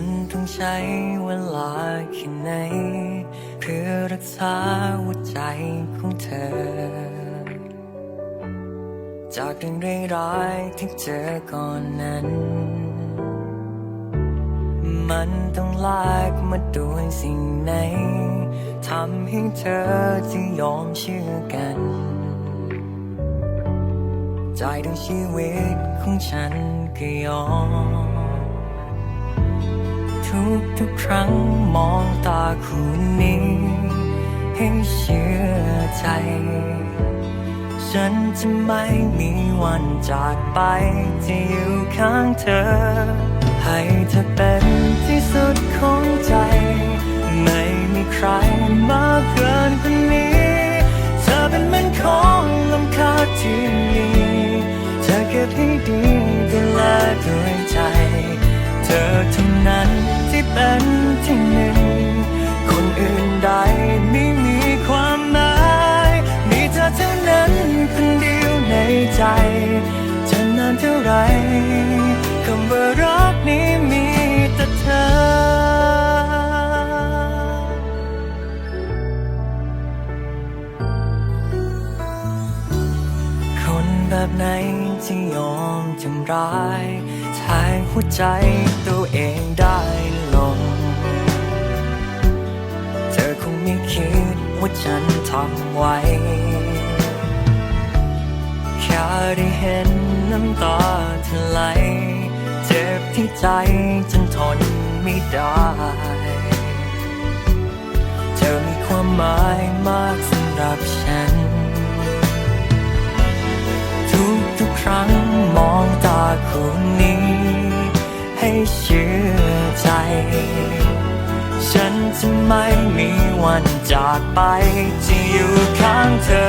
ันต้องใช้เวลาแค่ไหน เพื่อรักษาหัวใจของเธอ จากเรื่องร้ายๆที่เจอก่อนนั้น มันต้องลากมาด้วยสิ่งไหนทำให้เธอจะยอมเชื่อกัน ใจทั้งชีวิตของฉันก็ยอม ทุกทุกครั้งมองตาคู่นี้ ให้เชื่อใจ ฉันจะไม่มีวันจากไปจะอยู่ข้างเธอ ให้เธอเป็นที่สุดของใจ ไม่มีใครมากเกินคนนี้ เป็นที่หนึ่ง คนอื่นใดไม่มีความหมาย มีเธอเท่านั้นคนเดียวในใจจะนานเท่าไรคำว่ารักนี้มีแต่เธอคนแบบไหนจะยอมทำร้ายแทงหัวใจตัวเองได้ ลง เธอคงไม่คิดว่าฉันทำไว้ แค่ได้เห็นน้ำตาเธอไหล เจ็บที่ใจจนทนไม่ได้ เธอมีความหมายมากสำหรับฉัน ทุกทุกครั้งมองตาคู่นี้ เชื่อใจ ฉันจะไม่มีวันจากไปจะอยู่ข้างเธอ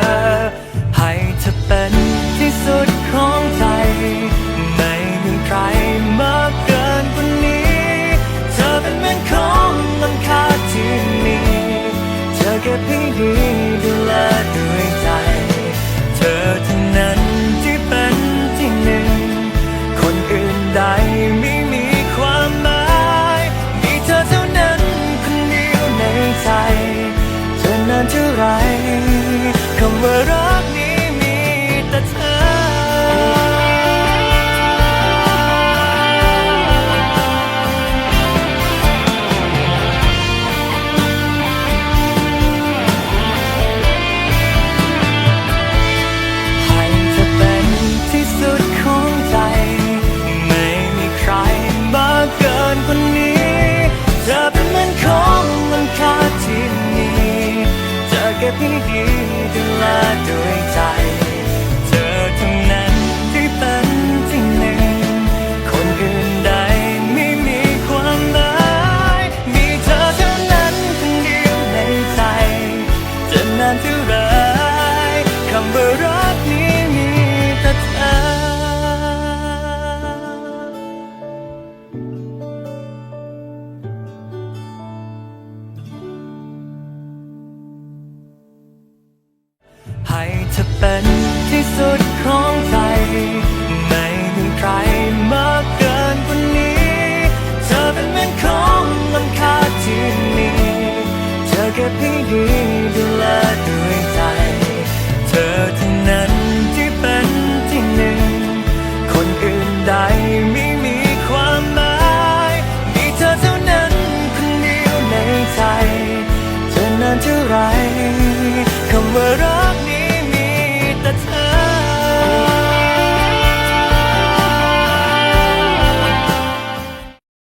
จะเป็นที่สุดของใจ ไม่มีใครมากเกินกว่านี้ เธอเป็นเหมือนของล้ำค่าที่มีเธอเก็บให้ดีดูแลด้วยใจ เธอ